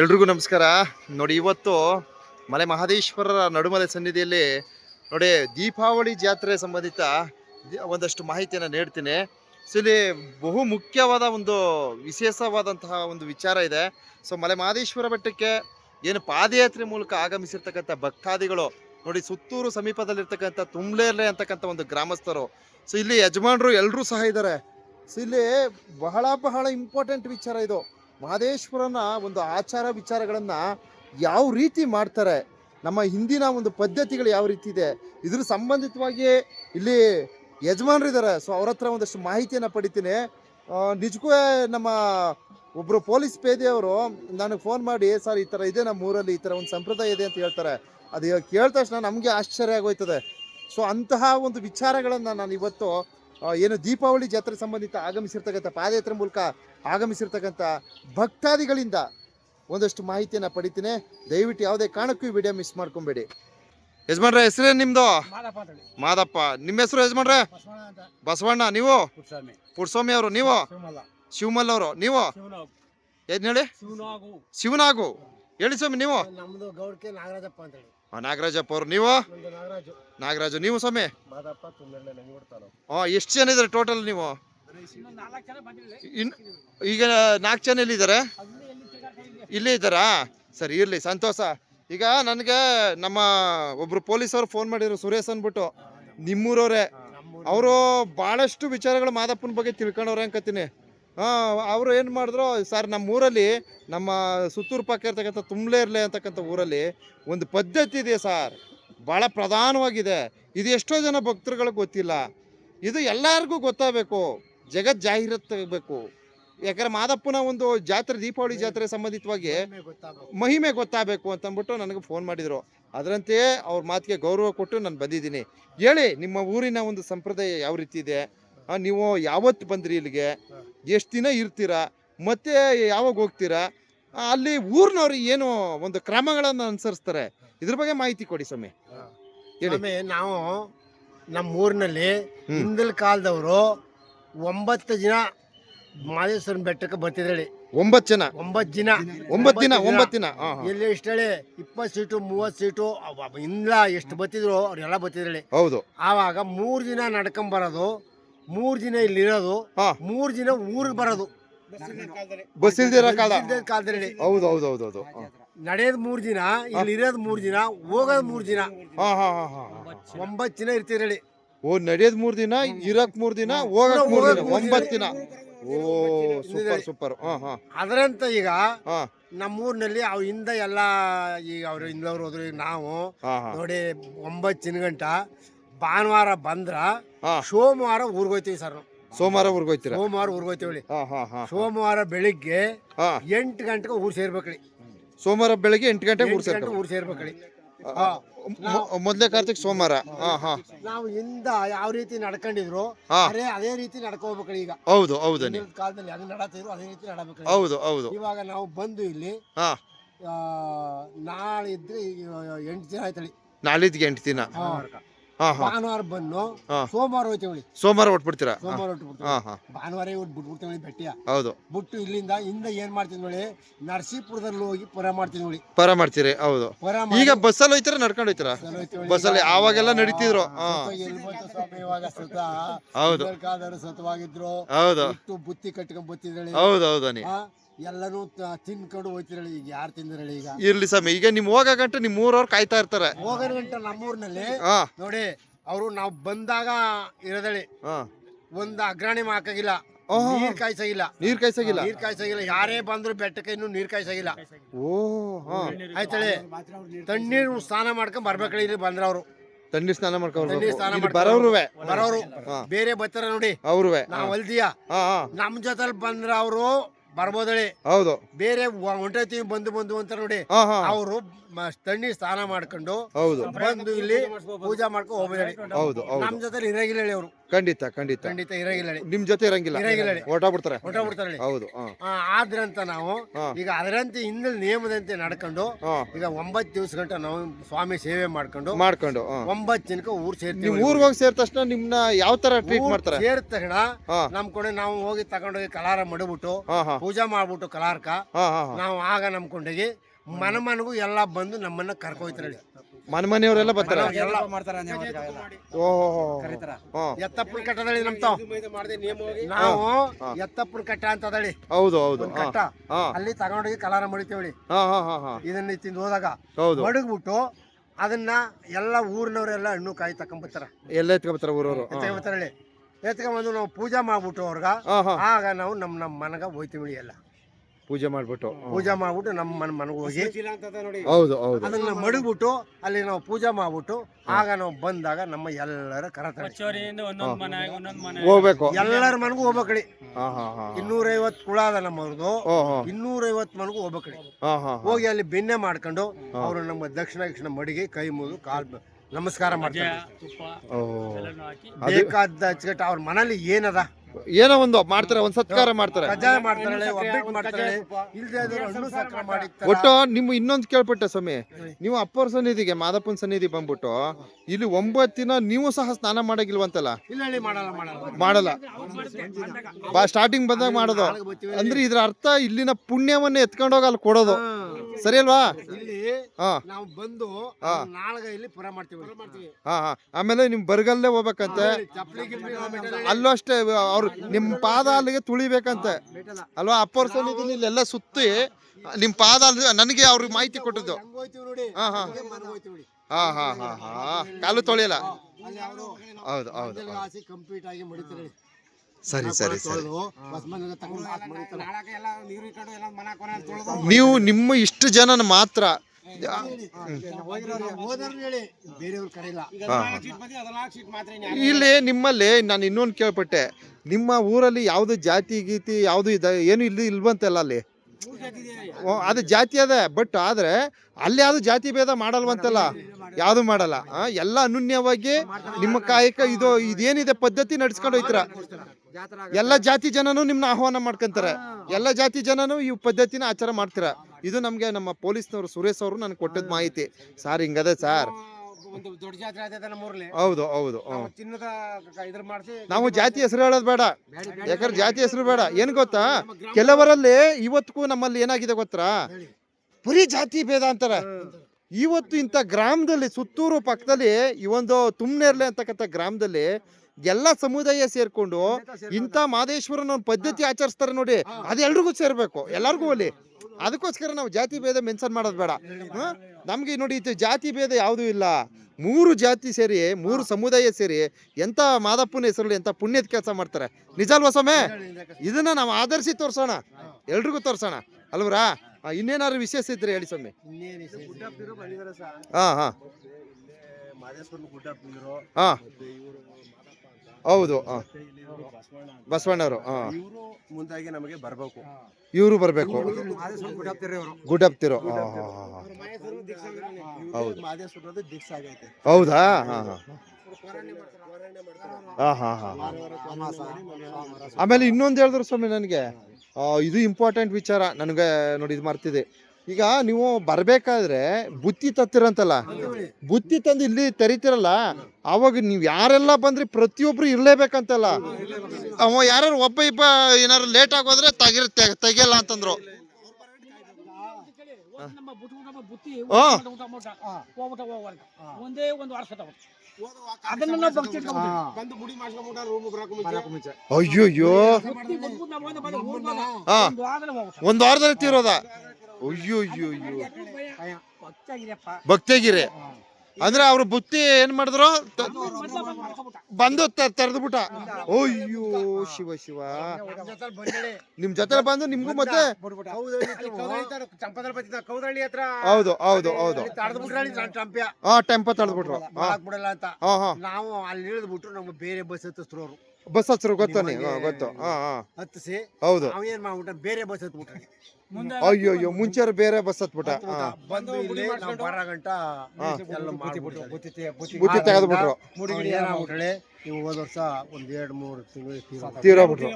ಎಲ್ರಿಗೂ ನಮಸ್ಕಾರ. ನೋಡಿ, ಇವತ್ತು ಮಲೆ ಮಹದೇಶ್ವರರ ನಡುಮಲೆ ಸನ್ನಿಧಿಯಲ್ಲಿ ನೋಡಿ, ದೀಪಾವಳಿ ಜಾತ್ರೆ ಸಂಬಂಧಿತ ಒಂದಷ್ಟು ಮಾಹಿತಿಯನ್ನು ನೀಡ್ತೀನಿ. ಸೊ ಇಲ್ಲಿ ಬಹು ಮುಖ್ಯವಾದ ಒಂದು ವಿಶೇಷವಾದಂತಹ ಒಂದು ವಿಚಾರ ಇದೆ. ಸೊ ಮಲೆ ಮಹದೇಶ್ವರ ಬೆಟ್ಟಕ್ಕೆ ಏನು ಪಾದಯಾತ್ರೆ ಮೂಲಕ ಆಗಮಿಸಿರ್ತಕ್ಕಂಥ ಭಕ್ತಾದಿಗಳು ನೋಡಿ, ಸುತ್ತೂರು ಸಮೀಪದಲ್ಲಿರ್ತಕ್ಕಂಥ ತುಂಬ್ಲೇರ್ಲೆ ಅಂತಕ್ಕಂಥ ಒಂದು ಗ್ರಾಮಸ್ಥರು. ಸೊ ಇಲ್ಲಿ ಯಜಮಾನರು ಎಲ್ಲರೂ ಸಹ ಇದ್ದಾರೆ ಸೊ ಇಲ್ಲಿ ಬಹಳ ಬಹಳ ಇಂಪಾರ್ಟೆಂಟ್ ವಿಚಾರ ಇದು. ಮಹದೇಶ್ವರನ ಒಂದು ಆಚಾರ ವಿಚಾರಗಳನ್ನು ಯಾವ ರೀತಿ ಮಾಡ್ತಾರೆ, ನಮ್ಮ ಹಿಂದಿನ ಒಂದು ಪದ್ಧತಿಗಳು ಯಾವ ರೀತಿ ಇದೆ, ಇದ್ರ ಸಂಬಂಧಿತವಾಗಿ ಇಲ್ಲಿ ಯಜಮಾನರಿದ್ದಾರೆ ಸೊ ಅವ್ರ ಹತ್ರ ಒಂದಷ್ಟು ಮಾಹಿತಿಯನ್ನು ಪಡಿತೀನಿ. ನಿಜಕ್ಕೂ ನಮ್ಮ ಒಬ್ಬರು ಪೊಲೀಸ್ ಪೇದೆಯವರು ನನಗೆ ಫೋನ್ ಮಾಡಿ, ಸರ್, ಈ ಥರ ಇದೆ ನಮ್ಮ ಊರಲ್ಲಿ ಈ ಥರ ಒಂದು ಸಂಪ್ರದಾಯ ಇದೆ ಅಂತ ಹೇಳ್ತಾರೆ. ಅದು ಕೇಳಿದ ತಕ್ಷಣ ನಮಗೆ ಆಶ್ಚರ್ಯ ಆಗೋಯ್ತದೆ. ಸೊ ಅಂತಹ ಒಂದು ವಿಚಾರಗಳನ್ನು ನಾನು ಇವತ್ತು ಏನು ದೀಪಾವಳಿ ಜಾತ್ರೆ ಸಂಬಂಧಿತ ಆಗಮಿಸಿರ್ತಕ್ಕಂಥ ಪಾದಯಾತ್ರೆ ಮೂಲಕ ಆಗಮಿಸಿರ್ತಕ್ಕಂಥ ಭಕ್ತಾದಿಗಳಿಂದ ಒಂದಷ್ಟು ಮಾಹಿತಿಯನ್ನು ಪಡಿತೀನಿ. ದಯವಿಟ್ಟು ಯಾವುದೇ ಕಾರಣಕ್ಕೂ ಈ ವಿಡಿಯೋ ಮಿಸ್ ಮಾಡ್ಕೊಬೇಡಿ. ಯಜಮಾನ್ರ ಹೆಸರೇನು ನಿಮ್ಮದು ಮಾದಪ್ಪ ನಿಮ್ಮ ಹೆಸರು ಯಜಮಾನ್ರೆ? ಬಸವಣ್ಣ ನೀವು? ಪುಟ್ಸ್ವಾಮಿ. ಅವರು ನೀವು? ಶಿವಮಲ್ಲ ಶಿವಮಲ್ ಅವರು ನೀವು? ಏನು ಹೇಳಿ? ಶಿವನಾಗು. ಹೇಳಿ ಸ್ವಾಮಿ ನೀವು? ನಮ್ದು ನಾಗರಾಜಪ್ಪ ಅವರು ನೀವು? ನಮ್ದು ನಾಗರಾಜು. ನೀವು ಸ್ವಾಮಿ? ಎಷ್ಟು ಜನ ಇದ್ದಾರೆ ಟೋಟಲ್ ನೀವು? ಈಗ ನಾಲ್ಕು ಜನ ಎಲ್ಲಿದ್ದಾರೆ? ಇಲ್ಲೇ ಇದ್ದಾರಾ? ಸರಿ, ಇರಲಿ, ಸಂತೋಷ. ಈಗ ನನಗೆ ನಮ್ಮ ಒಬ್ರು ಪೊಲೀಸವ್ರು ಫೋನ್ ಮಾಡಿದ್ರು, ಸುರೇಶ್ ಅಂದ್ಬಿಟ್ಟು. ನಿಮ್ಮೂರವ್ರೆ. ಅವರು ಭಾಳಷ್ಟು ವಿಚಾರಗಳು ಮಾದಪ್ಪನ ಬಗ್ಗೆ ತಿಳ್ಕೊಂಡವ್ರೆ ಅನ್ಕತೀನಿ. ಹಾಂ, ಅವರು ಏನು ಮಾಡಿದ್ರು, ಸರ್ ನಮ್ಮ ಊರಲ್ಲಿ ನಮ್ಮ ಸುತ್ತೂರು ಪಕ್ಕ ಇರ್ತಕ್ಕಂಥ ಇರ್ಲಿ ಅಂತಕ್ಕಂಥ ಊರಲ್ಲಿ ಒಂದು ಪದ್ಧತಿ ಇದೆ ಸರ್. ಭಾಳ ಪ್ರಧಾನವಾಗಿದೆ. ಇದು ಎಷ್ಟೋ ಜನ ಭಕ್ತರುಗಳಿಗೆ ಗೊತ್ತಿಲ್ಲ. ಇದು ಎಲ್ಲರಿಗೂ ಗೊತ್ತಾಗಬೇಕು. ಜಗತ್ ಜಾಹೀರಾತಾಗಬೇಕು ಯಾಕಂದ್ರೆ ಮಾದಪ್ಪನ ಒಂದು ಜಾತ್ರೆ ದೀಪಾವಳಿ ಜಾತ್ರೆ ಸಂಬಂಧಿತವಾಗಿ ಮಹಿಮೆ ಗೊತ್ತಾಗಬೇಕು. ಅಂತ ಅಂದ್ಬಿಟ್ಟು ನನಗೆ ಫೋನ್ ಮಾಡಿದರು. ಅದರಂತೆಯೇ ಅವ್ರ ಮಾತಿಗೆ ಗೌರವ ಕೊಟ್ಟು ನಾನು ಬಂದಿದ್ದೀನಿ. ಹೇಳಿ ನಿಮ್ಮ ಊರಿನ ಒಂದು ಸಂಪ್ರದಾಯ ಯಾವ ರೀತಿ ಇದೆ? ನೀವು ಯಾವತ್ತು ಬಂದ್ರಿ ಇಲ್ಲಿಗೆ? ಎಷ್ಟು ದಿನ ಇರ್ತೀರಾ? ಮತ್ತೆ ಯಾವಾಗ ಹೋಗ್ತೀರಾ? ಅಲ್ಲಿ ಊರಿನವ್ರು ಏನು ಒಂದು ಕ್ರಮಗಳನ್ನು ಅನುಸರಿಸ್ತಾರೆ? ಇದ್ರ ಬಗ್ಗೆ ಮಾಹಿತಿ ಕೊಡಿ ಸ್ವಾಮಿ. ಹೇಳಿ. ನಾವು ನಮ್ಮ ಊರಿನಲ್ಲಿ. ಹಿಂದಿನ ಕಾಲದವರು ಒಂಬತ್ತು ದಿನ ಮಾದೇಶ್ವರನ ಬೆಟ್ಟಕ್ಕೆ ಬರ್ತಿದ್ರೇಳಿ ಒಂಬತ್ತು ಜನ? ಒಂಬತ್ತು ದಿನ. ಒಂಬತ್ತು ದಿನ ಒಂಬತ್ತು ದಿನ. ಹಾಂ ಎಷ್ಟು ಎಲ್ಲಿ ಇಷ್ಟೇಳಿ ಇಪ್ಪತ್ತು ಸೀಟು ಮೂವತ್ತು ಸೀಟು ಇಲ್ಲ ಎಷ್ಟು ಬತ್ತಿದ್ರು ಅವ್ರೆಲ್ಲ ಬತ್ತಿದ್ರೇಳಿ ಹೌದು. ಆವಾಗ ಮೂರು ದಿನ ನಡ್ಕೊಂಬರೋದು ಮೂರು ದಿನ ಇಲ್ಲಿರೋದು ಹಾ. ಮೂರು ದಿನ ಊರಿಗೆ ಬರೋದು. ಬಸ್ ಇಲ್ದಿರೋ ಕಾಲ? ಇಲ್ದಿದ್ದ ಕಾಲದಲ್ಲಿ ಹೌದು ಹೌದು ಹೌದು ಹೌದು. ನಡೆಯೋದು ಮೂರು ದಿನ ಇಲ್ಲಿ ಇರೋದು ಮೂರು ದಿನ ಹೋಗೋದು ಮೂರು ದಿನ. ಹಾಂ ಹಾಂ ಹಾಂ ಹಾಂ ಒಂಬತ್ತು ದಿನ ಇರ್ತೀರಳಿ ಓ ನಡೆಯೋದ್ ಮೂರ್ ದಿನ ಇರಕ್ ಮೂರ್ ದಿನ ಹೋಗಕ್ ಮೂರ್ ದಿನ ಒಂಬತ್ತು ಒಂಬತ್ ದಿನ. ಓ ಸೂಪರ್ ಸೂಪರ್ ಹಾ ಹಾ. ಅದರಂತ ಈಗ ಹಾ. ನಮ್ಮೂರಿನಲ್ಲಿ ಅವ್ ಹಿಂದೆ ಎಲ್ಲ ಈಗ ಅವ್ರು ಹಿಂದವ್ರು ಹೋದ್ರು ಈಗ ನಾವು ಹಾ ಹಾ. ನೋಡಿ ಒಂಬತ್ತು ದಿನ ಗಂಟ ಭಾನುವಾರ ಬಂದ್ರ ಹಾ. ಸೋಮವಾರ ಊರ್ಗೋಯ್ತೀವಿ ಸರ್ ನಾವು. ಸೋಮವಾರ ಊರ್ಗ್ ಹೋಯ್ತೀರಾ? ಸೋಮವಾರ ಊರ್ಗೋಯ್ತೀವಿ ಹಾ ಹಾ ಹಾ ಸೋಮವಾರ ಬೆಳಿಗ್ಗೆ ಹಾ. ಎಂಟು ಗಂಟೆಗೆ ಊರ್ ಸೇರ್ಬೇಕಳಿ ಸೋಮವಾರ ಬೆಳಗ್ಗೆ ಎಂಟು ಗಂಟೆಗೆ ಊರ್ ಎಂಟು ಗಂಟೆ ಸೇರ್ತಾರೆ ಊರ್ ಸೇರ್ಬೇಕ್ರಿ ಹಾ. ಮೊದಲೇ ಕಾರ್ತಿಕ್ ಸೋಮವಾರ. ಹಾ ಹಾ. ನಾವು ಹಿಂದ ಯಾವ ರೀತಿ ನಡ್ಕೊಂಡಿದ್ರು ಅದೇ ಅದೇ ರೀತಿ ನಡ್ಕೋಬೇಕು ಈಗ. ಹೌದು ಹೌದು ಹಿಂದಿನ ಕಾಲದಲ್ಲಿ ಹೆಂಗ್ ನಡತಿದ್ರು ಅದೇ ರೀತಿ ನಡಬೇಕು ಹೌದು ಹೌದು. ಇವಾಗ ನಾವು ಬಂದು ಇಲ್ಲಿ ಹಾ. ಆ, ನಾಳಿದ್ರೆ ಈಗ ಎಂಟು ದಿನ ಆಯ್ತಳಿ ನಾಳಿದ್ಗೆ ಎಂಟು ದಿನ. ಭಾನುವಾರ ಬಂದು. ಸೋಮವಾರ ಹೋಯ್ತೇವಳಿ ಸೋಮವಾರ ಹೊಟ್ಬಿಡ್ತೀರಾ? ಸೋಮವಾರ ಹೊಟ್ಬಿಡ್ತೀವಿ. ಭಾನುವಾರ ಇವ್ರು ಬಿಟ್ಬಿಡ್ತೇವಳಿ ಭೆಟ್ಟಿಯ ಹೌದು. ಬಿಟ್ಟು ಇಲ್ಲಿಂದ ಹಿಂದ ಏನ್ ನೋಡಿ ನರಸೀಪುರದಲ್ಲಿ ಹೋಗಿ ಪರ ಮಾಡ್ತೀನಿ ನೋಡಿ ಪರ ಮಾಡ್ತೀರಿ ಹೌದು. ಪರ ಈಗ ಬಸ್ಸಲ್ಲಿ ಹೋಯ್ತೀರಾ ನಡ್ಕೊಂಡು ಹೋಯ್ತೀರಾ? ಬಸ್ಸಲ್ಲಿ ಆವಾಗೆಲ್ಲ ನಡೀತಿದ್ರು. ಇವಾಗ ಸುತ ಹೌದು. ಸತವಾಗಿದ್ರು. ಹೌದು. ಬುತ್ತಿ ಕಟ್ಕೊಂಡ್ ಬತ್ತಿದ್ರಳಿ ಹೌದು ಹೌದು ನೀ ಎಲ್ಲನೂ ತ- ತಿನ್ಕೊಂಡು ಹೋಯ್ತಿರಳಿ ಈಗ ಯಾರು ತಿಂದಿರಳಿ ಈಗ? ಇರ್ಲಿ ಸ್ವಾಮಿ. ಈಗ ನಿಮ್ ಹೋಗ ಗಂಟೆ ನಿಮ್ ಊರವ್ರು ಕಾಯ್ತಾ ಇರ್ತಾರೆ. ಹೋಗೋಣ ಗಂಟ ನಮ್ಮೂರಿನಲ್ಲಿ ಹಾ ನೋಡಿ ಅವರು ನಾವು ಬಂದಾಗ ಇರದಳಿ. ಹಾ ಒಂದ್ ಅಗ್ರಣಿ ಹಾಕಾಗಿಲ್ಲ ಓಹೋ. ನೀರ್ ಕಾಯ್ಸಾಗಿಲ್ಲ. ನೀರ್ ಕಾಯ್ಸಾಗಿಲ್ಲ? ನೀರ್ ಕಾಯ್ಸಾಗಿಲ್ಲ. ಯಾರೇ ಬಂದ್ರು ಬೆಟ್ಟಕ್ಕೆ ಇನ್ನು ನೀರ್ ಕಾಯ್ಸಾಗಿಲ್ಲ. ಓ ಹಾ. ಆಯ್ತಳಿ? ತಣ್ಣೀರು ಸ್ನಾನ ಮಾಡ್ಕೊಂಡ್ ಬರ್ಬೇಕಳಿ ಇಲ್ಲಿ ಬಂದ್ರ ಅವರು. ತಣ್ಣೀರ್ ಸ್ನಾನ ಮಾಡ್ಕೊಂಡು ತಣ್ಣೀರ್ ಸ್ನಾನ ಮಾಡ್ಕೊಂಡು ಬರೋರುವೆ ಬರೋರು ಹಾ. ಬೇರೆ ಬರ್ತಾರ ನೋಡಿ. ಅವ್ರುವೆ. ನಾವ್ ಹೊಲ್ದಿಯ ಹಾ ಹಾ. ನಮ್ ಜೊತೆಲಿ ಬಂದ್ರ ಅವರು ಬರ್ಬೋದಳಿ ಹೌದು. ಬೇರೆ ಹೊಂಟೈತಿ ಬಂದು ಬಂದು ಅಂತ ನೋಡಿ ಹಾ ಹಾ. ಅವರು ತಣ್ಣೀರ್ ಸ್ನಾನ ಮಾಡ್ಕೊಂಡು ಹೌದು. ಬಂದು ಇಲ್ಲಿ ಪೂಜಾ ಮಾಡ್ಕೊಂಡು ಹೋಗ್ಬೇಡಿ ಹೌದು ಹೌದು. ನಮ್ ಜೊತೆ ಇರಂಗಿಲ್ಲ ಹೇಳಿ ಅವರು. ಖಂಡಿತ ಖಂಡಿತ. ಖಂಡಿತ ಇರಂಗಿಲ್ಲ. ನಿಮ್ ಜೊತೆ ಇರಂಗಿಲ್ಲ ಇರಂಗಿಲ್ಲ ಹೇಳಿ. ಬಿಡ್ತಾರೆ ಹೊರ್ಟೋಗ್ಬಿಡ್ತಾರೆ ಬಿಡ್ತಾರೆ ಹೌದು ಹಾ. ಆದ್ರಂತ ನಾವು ಹಾ. ಈಗ ಅದರಂತೆ ಹಿಂದಿನ ನಿಯಮದಂತೆ ನಡ್ಕೊಂಡು ಹಾ. ಈಗ ಒಂಬತ್ತು ದಿವಸ ಗಂಟ ನಾವು ಸ್ವಾಮಿ ಸೇವೆ ಮಾಡ್ಕೊಂಡು ಮಾಡ್ಕೊಂಡು ಹಾ. ಒಂಬತ್ತು ಜನಕ್ಕೆ ಊರ್ ನೀವು ನಿಮ್ ಊರ್ಗ್ ಹೋಗಿ ಸೇರಿದ ತಕ್ಷಣ ನಿಮ್ನ ಯಾವ ತರ ಟ್ರೀಟ್ ಊರ್ ಮಾಡ್ತಾರೆ? ಸೇರಿದ ತಕ್ಷಣ ಹಾ. ನಮ್ ಕಡೆ ನಾವು ಹೋಗಿ ತಗೊಂಡೋಗಿ ಕಲಾರ ಮಡಿಬಿಟ್ಟು ಹಾ ಹಾ. ಪೂಜಾ ಮಾಡ್ಬಿಟ್ಟು ಕಲಾರ್ಕ ಹಾ ಹಾ ಹಾ. ನಾವು ಆಗ ನಮ್ಕೊಂಡೋಗಿ ಮನ ಮನಗೂ ಎಲ್ಲ ಬಂದು ನಮ್ಮನ್ನ ಕರ್ಕೊಯ್ತಾರೆ ಹೇಳಿ. ಮನೆ ಮನೆಯವರೆಲ್ಲ ಬರ್ತಾರೆ? ಎಲ್ಲ. ಓಹೋ ಹಾ. ಎತ್ತಪ್ಪನ ಕಟ್ಟದಳಿ ನಾವು. ಎತ್ತಪ್ಪನ ಕಟ್ಟ ಅಂತದಳಿ ಹೌದು ಹೌದು. ಒಂದ್ ಹಾ. ಕಟ್ಟ. ಅಲ್ಲಿ ತಗೊಂಡೋಗಿ ಕಲಾರ ಮಡಿತೇವಳಿ ಹಾ ಹಾ ಹಾ ಹಾ. ಇದನ್ನ ತಿಂದು ಹೋದಾಗ ಹೌದು. ಮಡಗ್ಬಿಟ್ಟು ಅದನ್ನ ಎಲ್ಲ ಊರಿನವರೆಲ್ಲ ಹಣ್ಣು ಕಾಯಿ ತಕೊಂಬತ್ತಾರ. ಎಲ್ಲ ಎತ್ಕೊಬರ್ತಾರೆ ಊರವರು. ಎತ್ಕೊಂಬತ್ತಾರ ಹೇಳಿ ಎತ್ಕೊಂಬಂದು ನಾವು ಪೂಜಾ ಮಾಡ್ಬಿಟ್ಟು ಅವ್ರಗ ಹಾ ಹಾ. ಆಗ ನಾವು ನಮ್ ನಮ್ಮ ಮನಗ ಹೋಯ್ತೀವಿ ಎಲ್ಲ. ಪೂಜೆ ಮಾಡ್ಬಿಟ್ಟು. ಪೂಜೆ ಮಾಡ್ಬಿಟ್ಟು ನಮ್ಮ ಮನೆ ಮನೆಗೆ ಹೋಗಿ ಹೌದು ಹೌದು. ಅದನ್ನ ಮಡಗ್ಬಿಟ್ಟು ಅಲ್ಲಿ ನಾವು ಪೂಜೆ ಮಾಡ್ಬಿಟ್ಟು ಆಗ ನಾವು ಬಂದಾಗ ನಮ್ಮ ಎಲ್ಲರ ಕರತಾರೆ ಹೋಗ್ಬೇಕು. ಎಲ್ಲರ ಮನೆಗೂ ಹೋಗ್ಬೇಕಡಿ ಇನ್ನೂರೈವತ್ ಹಾ ಹಾ ಇನ್ನೂರೈವತ್ತು ಕುಳ ಅದ ನಮ್ಮವ್ರದ್ದು ಇನ್ನೂರೈವತ್ ಮನೆಗೂ ಹೋಗ್ಬೇಕಡಿ ಹೋಗಿ ಅಲ್ಲಿ ಬೆನ್ನೆ ಮಾಡ್ಕೊಂಡು ಅವರು ನಮ್ಮ ದಕ್ಷಿಣ ದಕ್ಷಿಣ ಮಡಿಗೆ ಕೈ ಮುಗಿದು ಕಾಲ್ ಬ- ನಮಸ್ಕಾರ ಮಾಡ್ತಾರೆ. ಬೇಕಾದ ಅಚ್ಚುಕಟ್ಟು ಅವ್ರ ಮನೇಲಿ ಏನದ? ಏನೋ ಒಂದು ಮಾಡ್ತಾರೆ ಒಂದ್ ಸತ್ಕಾರ ಮಾಡ್ತಾರೆ. ಕಜ್ಜಾಯ ಮಾಡ್ತಾರೆ ಒಬ್ಬಟ್ಟು ಮಾಡ್ತಾರೆ. ಇಲ್ದೇ ಇದ್ದವ್ರು ಹಣ್ಣು ಸಕ್ಕರೆ ಮಾಡಿ ಒಟ್ಟು ನಿಮ್ಮ ಇನ್ನೊಂದು ಕೇಳ್ಪಟ್ಟೆ ಸ್ವಾಮಿ. ನೀವು ಅಪ್ಪರ ಸನ್ನಿಧಿಗೆ ಮಾದಪ್ಪನ ಸನ್ನಿಧಿ ಬಂದ್ಬಿಟ್ಟು ಇಲ್ಲಿ ಒಂಬತ್ತಿನ ನೀವು ಸಹ ಸ್ನಾನ ಮಾಡಾಗಿಲ್ವಂತಲ್ಲ? ಇಲ್ಲ ಹೇಳಿ ಮಾಡಲ್ಲ ಮಾಡಲ್ಲ. ಮಾಡಲ್ಲ. ಬಾ ಸ್ಟಾರ್ಟಿಂಗ್ ಬಂದಾಗ ಮಾಡೋದು. ಅಂದ್ರೆ ಇದ್ರ ಅರ್ಥ ಇಲ್ಲಿನ ಪುಣ್ಯವನ್ನ ಎತ್ಕೊಂಡೋಗಿ ಅಲ್ಲಿ ಕೊಡೋದು. ಸರಿ ಅಲ್ವಾ? ಇಲ್ಲಿ ಹಾ. ನಾವು ಬಂದು ನಾಳೆಗ ಇಲ್ಲಿ ಪುರ ಮಾಡ್ತೀವಿ. ಹಾ ಹಾ. ಆಮೇಲೆ ನಿಮ್ ಬರ್ಗಲ್ಲೇ ಹೋಗ್ಬೇಕಂತೆ? ಚಪ್ಪಲಿ. ಅಲ್ಲೂ ಅಷ್ಟೇ ಅವ್ರು ನಿಮ್ ಪಾದ ಅಲ್ಲಿಗೆ ತುಳಿಬೇಕಂತೆ ಅಲ್ವಾ? ಅಪ್ಪರ್ ಸನ್ನಿಧಿ ಇಲ್ಲೆಲ್ಲ ಸುತ್ತಿ ನಿಮ್ ಪಾದ ಅಲ್ಲಿ ನನಗೆ ಅವ್ರಿಗೆ ಮಾಹಿತಿ ಕೊಟ್ಟಿದ್ದು. ಹೆಂಗ್ ಹೋಯ್ತೀವಿ ನೋಡಿ. ಹಾ ಹಾ. ಹಾ ಹಾ ಹಾ ಹಾ. ಕಾಲು ತೊಳೆಯಲ್ಲ? ಹೌದು ಹೌದು ಕಂಪ್ಲೀಟ್ ಆಗಿ ಮಡಿತಾರೆ ಸರಿ ಸರಿ ಸರಿ. ನೀವು ನಿಮ್ಮ ಇಷ್ಟು ಜನನ ಮಾತ್ರ ಇಲ್ಲಿ. ನಿಮ್ಮಲ್ಲಿ ನಾನು ಇನ್ನೊಂದು ಕೇಳ್ಪಟ್ಟೆ. ನಿಮ್ಮ ಊರಲ್ಲಿ ಯಾವ್ದು ಜಾತಿ ಗೀತಿ ಯಾವ್ದು ಇದೆ ಏನು ಇಲ್ಲಿ ಇಲ್ವಂತಲ್ಲ ಅಲ್ಲಿ? ಓ, ಅದು ಜಾತಿ ಅದ ಬಟ್ ಆದ್ರೆ ಅಲ್ಲಿ ಯಾವ್ದು ಜಾತಿ ಭೇದ ಮಾಡಲ್ವಂತಲ್ಲ? ಯಾವ್ದು ಮಾಡಲ್ಲ. ಎಲ್ಲ ಅನುನ್ಯವಾಗಿ ನಿಮ್ಮ ಕಾಯಕ ಇದು ಇದೇನಿದೆ ಪದ್ಧತಿ ನಡ್ಸ್ಕೊಂಡು ಹೋಯ್ತೀರ? ಎಲ್ಲ ಜಾತಿ ಜನನು ನಿಮ್ನ ಆಹ್ವಾನ ಮಾಡ್ಕೊಂತಾರೆ. ಎಲ್ಲ ಜಾತಿ ಜನನು ಈ ಪದ್ಧತಿನ ಆಚಾರ ಮಾಡ್ತೀರ? ಇದು ನಮ್ಗೆ ನಮ್ಮ ಪೊಲೀಸ್ನವರು ಸುರೇಶ್ ಅವರು ನನ್ಗೆ ಕೊಟ್ಟದ್ ಮಾಹಿತಿ. ಸಾರ್ ಹಿಂಗದೆ ಸಾರ್. ಒಂದು ದೊಡ್ಡ ಜಾತ್ರೆ ಆಯ್ತದ ನಮ್ಮೂರ್ಲಿ ಹೌದು ಹೌದು ಹ್ಮ್. ಚಿನ್ನದ ಕ- ಇದ್ರ ಮಾಡಿಸಿ ನಾವು ಜಾತಿ ಹೆಸರು ಹೇಳೋದು ಬೇಡ. ಯಾಕಂದ್ರೆ ಜಾತಿ ಹೆಸರು ಬೇಡ. ಏನ್ ಗೊತ್ತಾ? ಕೆಲವರಲ್ಲಿ ಇವತ್ತಿಗೂ ನಮ್ಮಲ್ಲಿ ಏನಾಗಿದೆ ಗೊತ್ತಾ? ಬರೀ ಜಾತಿ ಭೇದ ಅಂತಾರೆ. ಇವತ್ತು ಇಂಥ ಗ್ರಾಮದಲ್ಲಿ ಸುತ್ತೂರು ಪಕ್ಕದಲ್ಲಿ ಈ ಒಂದು ತುಮ್ನೇರ್ಲೆ ಅಂತಕ್ಕಂಥ ಗ್ರಾಮದಲ್ಲಿ ಎಲ್ಲ ಸಮುದಾಯ ಸೇರ್ಕೊಂಡು ಇಂಥ ಮಾದೇಶ್ವರನ ಒಂದು ಪದ್ಧತಿ ಆಚರಿಸ್ತಾರೆ ನೋಡಿ ಅದೆಲ್ರಿಗೂ ಸೇರ್ಬೇಕು. ಎಲ್ಲರಿಗೂ ಅಲ್ಲಿ ಅದಕ್ಕೋಸ್ಕರ ನಾವು ಜಾತಿ ಭೇದ ಮೆನ್ಷನ್ ಮಾಡೋದು ಬೇಡ. ನಮಗೆ ನಮ್ಗೆ ನೋಡಿ ಇದು ಜಾತಿ ಭೇದ ಯಾವುದೂ ಇಲ್ಲ. ಮೂರು ಜಾತಿ ಸೇರಿ ಮೂರು ಸಮುದಾಯ ಸೇರಿ ಎಂತ ಮಾದಪ್ಪನ ಹೆಸರಲ್ಲಿ ಎಂತ ಪುಣ್ಯದ ಕೆಲಸ ಮಾಡ್ತಾರೆ. ನಿಜ ಅಲ್ವಾ ಸ್ವಾಮಿ? ಇದನ್ನ ನಾವು ಆಧರಿಸಿ ತೋರ್ಸೋಣ. ಎಲ್ರಿಗೂ ತೋರ್ಸೋಣ. ಅಲ್ವರಾ? ಇನ್ನೇನಾದ್ರು ವಿಶೇಷ ಇದ್ರೆ ಹೇಳಿ ಸ್ವಾಮಿ. ಹಾಂ ಹಾಂ. ಹಾ. ಹೌದು ಹಾಂ. ಬಸವಣ್ಣ ಬಸವಣ್ಣವರು ಹಾಂ. ಇವರು ಮುಂದಾಗಿ ನಮಗೆ ಬರಬೇಕು. ಇವರು ಬರಬೇಕು. ಗುಡ್ ಅಪ್ತಿರೋ ಹಾ ಹಾ ಹಾ. ಹೌದು. ಮಾದೇಶ್ವರದ ದೀಕ್ಷೆ ಆಗೈತೆ. ಹೌದಾ? ಹಾಂ ಹಾಂ. ಹಾಂ ಹಾ ಹಾ ಆಮೇಲೆ ಇನ್ನೊಂದು ಹೇಳಿದ್ರು ಸ್ವಾಮಿ ನನಗೆ. ಇದು ಇಂಪಾರ್ಟೆಂಟ್ ವಿಚಾರ. ನನಗೆ ನೋಡಿ ಇದು ಮರ್ತಿದೆ. ಈಗ ನೀವು ಬರಬೇಕಾದ್ರೆ ಬುತ್ತಿ ತತ್ತಿರಂತಲ್ಲ? ಬುತ್ತಿ ತಂದು ಇಲ್ಲಿ ತರಿತಿರಲ್ಲ? ಅವಾಗ ನೀವು ಯಾರೆಲ್ಲ ಬಂದ್ರಿ ಪ್ರತಿಯೊಬ್ರು ಇರ್ಲೇಬೇಕಂತಲ್ಲ? ಅವ ಯಾರು ಒಬ್ಬ ಇಬ್ಬ ಏನಾರು ಲೇಟ್ ಆಗೋದ್ರೆ ತೆಗಿರ್ ತೆಗ್- ತೆಗಿಯಲ್ಲ ಅಂತಂದ್ರು ನಮ್ಮ ಬುಟ್ಟಿ ಊಟ ಬುತ್ತಿ ಹಾ. ಊಟ ಊಟ ಊಟ ಹೋಗ್ಬಿಟ್ಟ ಹೋಗ್ಬಾರ್ದು ಒಂದೇ ಒಂದು ಅದನ್ನ ಭಕ್ತಿ ಒಂದು ವಾರದಲ್ಲಿ ಹೋಗ್ಬಿಟ್ಟ. ಒಂದ್ ವಾರದಲ್ಲಿ ತೀರೋದ? ಅಯ್ಯೋ ಅಯ್ಯೋ ಅಯ್ಯೋ. ಭಕ್ತಿಯಾಗಿರಿ. ಅಂದ್ರೆ ಅವ್ರ ಬುತ್ತಿ ಏನ್ ಮಾಡಿದ್ರು? ಬಂದ್ ಮಾಡ್ಕೊಂಬಿಟ್ಟ. ಬಂದು ತೆರೆದು ಬಿಟ್ಟ ಅಯ್ಯೋ ಶಿವ ಶಿವ. ನಿಮ್ ಜೊತೆ ಬಂದು ನಿಮ್ಗೂ ಮತ್ತೆ ಹೌದು ಹೌದು ಹೌದು. ತಡೆದು ಬಿಟ್ರು ಚಂಪ್ಯ ಹಾ ಟೆಂಪ ತಡೆದ್ಬಿಟ್ರು ನಾವು ಅಲ್ಲಿ ಇಳಿದ್ ಬಿಟ್ರು ನಮ್ಗೆ ಬೇರೆ ಬಸ್ ಹತ್ತಿಸ್ರು ಅವರು ಬಸ್ ಹಚ್ಚರು ಗೊತ್ತ. ಗೊತ್ತು ಹಾ ಹಾ. ಹತ್ತಿಸಿ ಹೌದು. ಅವ ಏನ್ ಮಾಡ್ಬಿಟ್ಟ ಬೇರೆ ಬಸ್ ಹತ್ತಿ ಮುಂದೆ ಅಯ್ಯೋ ಅಯ್ಯೋ ಮುಂಚೆ ಬೇರೆ ಬಸ್ ಹತ್ಬಿಟ್ಟ. ಬಂದು ಇಲ್ಲಿ ನಾವು ಬರೋ ಗಂಟ ಹಾ. ಎಲ್ಲ ಮಾಡ್ಬಿಟ್ರು. ಬುತ್ತಿ ತೆಗೆದ್ಬಿಟ್ರು. ಅವ್ರು ಏನಾಗ್ಬಿಟ್ರೆ ನೀವು ಹೋದ ವರ್ಷ ಒಂದ್ ಎರಡ್ ಮೂರು ತಿಂಗಳು ತೀರೋಗ್ಬಿಟ್ರು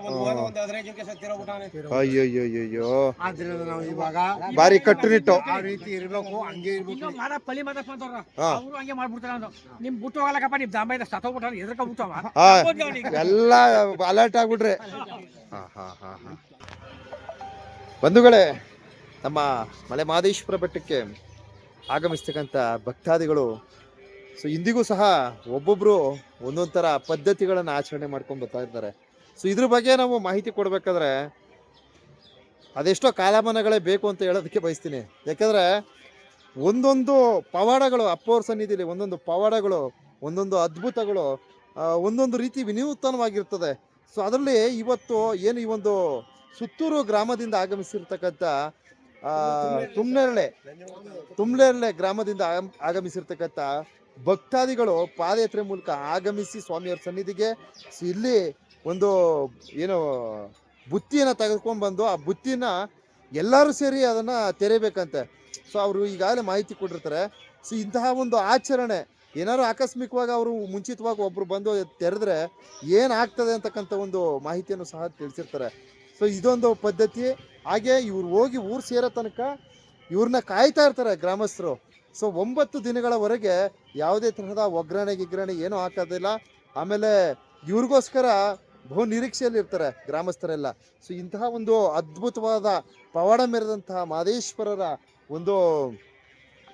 ಅಯ್ಯೋ ಅಯ್ಯೋ ಅಯ್ಯೋ ಆದ್ರಿಂದ ನಾವು ಇವಾಗ ಬಾರಿ ಕಟ್ಟುನಿಟ್ಟು. ಆ ರೀತಿ ಇರ್ಬೇಕು ಹಂಗೆ ಇರ್ಬೇಕು. ಇನ್ನು ಮಾದ ಪಳಿ ಮಾದಪ್ಪ ಅಂತವ್ರ ಹಾ. ಅವರು ಹಂಗೆ ಮಾಡ್ಬಿಡ್ತಾರ ಅಂತ ನಿಮ್ ಬಿಟ್ಟು ಎದ್ರಕ ಬಿಟ್ಟವ ಎಲ್ಲ ಅಲರ್ಟ್ ಆಗ್ಬಿಟ್ರಿ. ಹಾ ಹಾ ಹಾ ಹಾ. ಬಂಧುಗಳೇ, ನಮ್ಮ ಮಲೆ ಮಹದೇಶ್ವರ ಬೆಟ್ಟಕ್ಕೆ ಆಗಮಿಸ್ತಕ್ಕಂಥ ಭಕ್ತಾದಿಗಳು, ಸೊ ಇಂದಿಗೂ ಸಹ ಒಬ್ಬೊಬ್ಬರು ಒಂದೊಂದು ಥರ ಪದ್ಧತಿಗಳನ್ನು ಆಚರಣೆ ಮಾಡ್ಕೊಂಡು ಬರ್ತಾ ಇದ್ದಾರೆ. ಸೊ ಇದ್ರ ಬಗ್ಗೆ ನಾವು ಮಾಹಿತಿ ಕೊಡಬೇಕಾದ್ರೆ, ಅದೆಷ್ಟೋ ಕಾಲಮಾನಗಳೇ ಬೇಕು ಅಂತ ಹೇಳೋದಕ್ಕೆ ಬಯಸ್ತೀನಿ. ಯಾಕಂದರೆ, ಒಂದೊಂದು ಪವಾಡಗಳು ಅಪ್ಪೋರ್ ಸನ್ನಿಧಿಲಿ ಒಂದೊಂದು ಪವಾಡಗಳು, ಒಂದೊಂದು ಅದ್ಭುತಗಳು ಒಂದೊಂದು ರೀತಿ ವಿನೂತನವಾಗಿರ್ತದೆ. ಸೊ ಅದರಲ್ಲಿ ಇವತ್ತು ಏನು ಈ ಒಂದು ಸುತ್ತೂರು ಗ್ರಾಮದಿಂದ ಆಗಮಿಸಿರ್ತಕ್ಕಂಥ ಆ, ತುಮ್ನೆರಳೆ ತುಮ್ನೆರಳೆ ಗ್ರಾಮದಿಂದ ಆಗಮ್- ಆಗಮಿಸಿರ್ತಕ್ಕಂಥ ಭಕ್ತಾದಿಗಳು ಪಾದಯಾತ್ರೆ ಮೂಲಕ ಆಗಮಿಸಿ ಸ್ವಾಮಿಯವ್ರ ಸನ್ನಿಧಿಗೆ ಇಲ್ಲಿ ಒಂದು ಏನು ಬುತ್ತಿಯನ್ನು ತೆಗೆದುಕೊಂಡು ಬಂದು ಆ ಬುತ್ತಿನ ಎಲ್ಲರೂ ಸೇರಿ ಅದನ್ನು ತೆರೆಯಬೇಕಂತೆ. ಸೊ ಅವರು ಈಗಾಗಲೇ ಮಾಹಿತಿ ಕೊಟ್ಟಿರ್ತಾರೆ. ಸೊ ಇಂತಹ ಒಂದು ಆಚರಣೆ ಏನಾದ್ರು ಆಕಸ್ಮಿಕವಾಗಿ ಅವರು ಮುಂಚಿತವಾಗಿ ಒಬ್ರು ಬಂದು ತೆರೆದ್ರೆ ಏನಾಗ್ತದೆ ಅಂತಕ್ಕಂಥ ಒಂದು ಮಾಹಿತಿಯನ್ನು ಸಹ ತಿಳಿಸಿರ್ತಾರೆ. ಸೊ ಇದೊಂದು ಪದ್ಧತಿ. ಹಾಗೆ ಇವ್ರು ಹೋಗಿ ಊರು ಸೇರೋ ತನಕ ಇವ್ರನ್ನ ಕಾಯ್ತಾ ಇರ್ತಾರೆ ಗ್ರಾಮಸ್ಥರು. ಸೊ ಒಂಬತ್ತು ದಿನಗಳವರೆಗೆ ಯಾವುದೇ ತರಹದ ಒಗ್ಗರಣೆ, ಗಿಗ್ರಣೆ ಏನೂ ಹಾಕೋದಿಲ್ಲ. ಆಮೇಲೆ ಇವ್ರಿಗೋಸ್ಕರ ಬಹು ನಿರೀಕ್ಷೆಯಲ್ಲಿ ಇರ್ತಾರೆ ಗ್ರಾಮಸ್ಥರೆಲ್ಲ. ಸೊ ಇಂತಹ ಒಂದು ಅದ್ಭುತವಾದ ಪವಾಡ ಮೆರೆದಂತಹ ಮಹದೇಶ್ವರರ ಒಂದು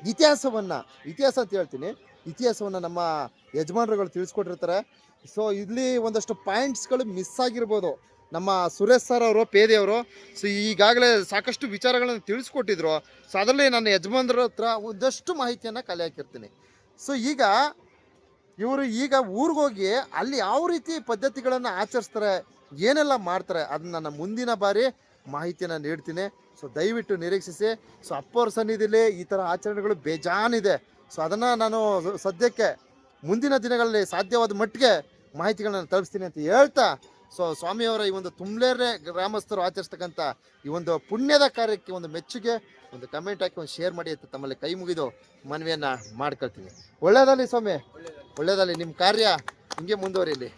ಇತಿಹಾಸವನ್ನು, ಇತಿಹಾಸ ಅಂತ ಹೇಳ್ತೀನಿ. ಇತಿಹಾಸವನ್ನು ನಮ್ಮ ಯಜಮಾನರುಗಳು ತಿಳಿಸ್ಕೊಟ್ಟಿರ್ತಾರೆ. ಸೊ ಇಲ್ಲಿ ಒಂದಷ್ಟು ಪಾಯಿಂಟ್ಸ್ಗಳು ಮಿಸ್ ಆಗಿರ್ಬೋದು. ನಮ್ಮ ಸುರೇಶ್ ಸರ್ ಅವರು ಪೇದೆಯವರು ಸೊ ಈಗಾಗಲೇ ಸಾಕಷ್ಟು ವಿಚಾರಗಳನ್ನು ತಿಳಿಸ್ಕೊಟ್ಟಿದ್ರು. ಸೊ ಅದರಲ್ಲಿ ನನ್ನ ಯಜಮಾನ್ರ ಹತ್ರ ಒಂದಷ್ಟು ಮಾಹಿತಿಯನ್ನು ಕಲೆ ಹಾಕಿರ್ತೀನಿ ಸೊ ಈಗ ಇವರು ಈಗ ಊರಿಗೋಗಿ ಅಲ್ಲಿ ಯಾವ ರೀತಿ ಪದ್ಧತಿಗಳನ್ನು ಆಚರಿಸ್ತಾರೆ, ಏನೆಲ್ಲ ಮಾಡ್ತಾರೆ, ಅದನ್ನ ನನ್ನ ಮುಂದಿನ ಬಾರಿ ಮಾಹಿತಿಯನ್ನು ನೀಡ್ತೀನಿ. ಸೊ ದಯವಿಟ್ಟು ನಿರೀಕ್ಷಿಸಿ. ಸೊ ಅಪ್ಪವ್ರ ಸನ್ನಿಧಿಲಿ ಈ ಥರ ಆಚರಣೆಗಳು ಬೇಜಾನಿದೆ. ಸೊ ಅದನ್ನು ನಾನು ಸದ್ಯಕ್ಕೆ ಮುಂದಿನ ದಿನಗಳಲ್ಲಿ ಸಾಧ್ಯವಾದ ಮಟ್ಟಿಗೆ ಮಾಹಿತಿಗಳನ್ನ ತಲುಪಿಸ್ತೀನಿ ಅಂತ ಹೇಳ್ತಾ ಸೊ ಸ್ವಾಮಿಯವರ ಈ ಒಂದು ತುಮ್ಲೇರ್ರೆ ಗ್ರಾಮಸ್ಥರು ಆಚರಿಸ್ತಕ್ಕಂಥ ಈ ಒಂದು ಪುಣ್ಯದ ಕಾರ್ಯಕ್ಕೆ ಒಂದು ಮೆಚ್ಚುಗೆ, ಒಂದು ಕಮೆಂಟ್ ಹಾಕಿ ಒಂದು ಶೇರ್ ಮಾಡಿ ಅಂತ ತಮ್ಮಲ್ಲಿ ಕೈ ಮುಗಿದು ಮನವಿಯನ್ನು ಮಾಡ್ಕೊಳ್ತೀನಿ. ಒಳ್ಳೇದಲ್ಲಿ ಸ್ವಾಮಿ. ಒಳ್ಳೇದಲ್ಲಿ ನಿಮ್ಮ ಕಾರ್ಯ ಹಿಂಗೆ ಮುಂದುವರಿಯಲಿ